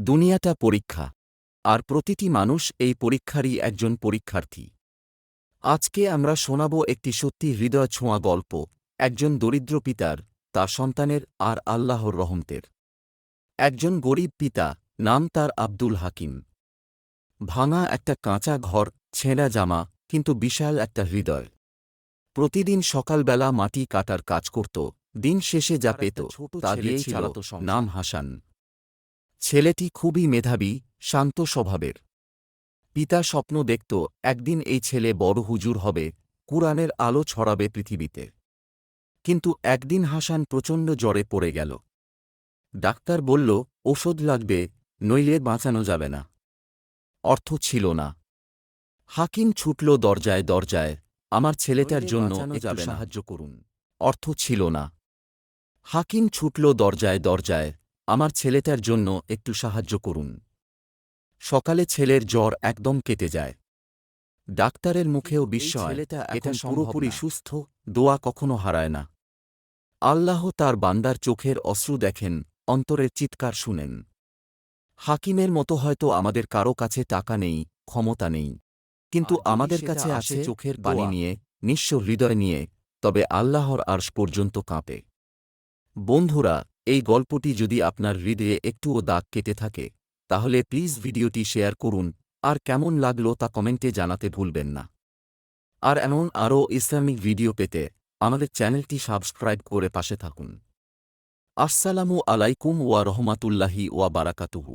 দুনিয়াটা পরীক্ষা। আর প্রতিটি মানুষ এই পরীক্ষারই একজন পরীক্ষার্থী। আজকে আমরা শোনাব একটি সত্যি হৃদয় ছোঁয়া গল্প একজন দরিদ্র পিতার তার সন্তানের আর আল্লাহর রহমতের। একজন গরিব পিতা নাম তার আব্দুল হাকিম। ভাঙা একটা কাঁচা ঘর ছেঁড়া জামা কিন্তু বিশাল একটা হৃদয়। প্রতিদিন সকালবেলা মাটি কাটার কাজ করত দিন শেষে যা পেত তা দিয়েই চালাত নাম হাসান। ছেলেটি খুবই মেধাবী শান্ত স্বভাবের। পিতা স্বপ্ন দেখত একদিন এই ছেলে বড় হুজুর হবে কুরআনের আলো ছড়াবে পৃথিবীতে। কিন্তু একদিন হাসান প্রচণ্ড জ্বরে পড়ে গেল। ডাক্তার বলল ওষুধ লাগবে নইলে বাঁচানো যাবে না। অর্থ ছিল না। হাকিম ছুটল দরজায় দরজায় আমার ছেলেটার জন্য। সাহায্য করুন। অর্থ ছিল না। হাকিম ছুটল দরজায় দরজায় আমার ছেলেটার জন্য একটু সাহায্য করুন। সকালে ছেলের জ্বর একদম কেটে যায়। ডাক্তারের মুখেও বিস্ময় এটা পুরোপুরি সুস্থ দোয়া কখনো হারায় না। আল্লাহ তার বান্দার চোখের অশ্রু দেখেন অন্তরের চিৎকার শুনেন। হাকিমের মতো হয়তো আমাদের কারও কাছে টাকা নেই ক্ষমতা নেই। কিন্তু আমাদের কাছে আসে, আছে চোখের পানি নিয়ে নিঃস্ব হৃদয় নিয়ে তবে আল্লাহর আর্শ পর্যন্ত কাঁপে। বন্ধুরা এই গল্পটি যদি আপনার হৃদয়ে একটুও দাগ কেটে থাকে, তাহলে প্লিজ ভিডিওটি শেয়ার করুন, আর কেমন লাগল তা কমেন্টে জানাতে ভুলবেন না। আর এমন আরও ইসলামিক ভিডিও পেতে আমাদের চ্যানেলটি সাবস্ক্রাইব করে পাশে থাকুন। আসসালামু আলাইকুম ওয়া রহমাতুল্লাহি ওয়া বারাকাতুহু।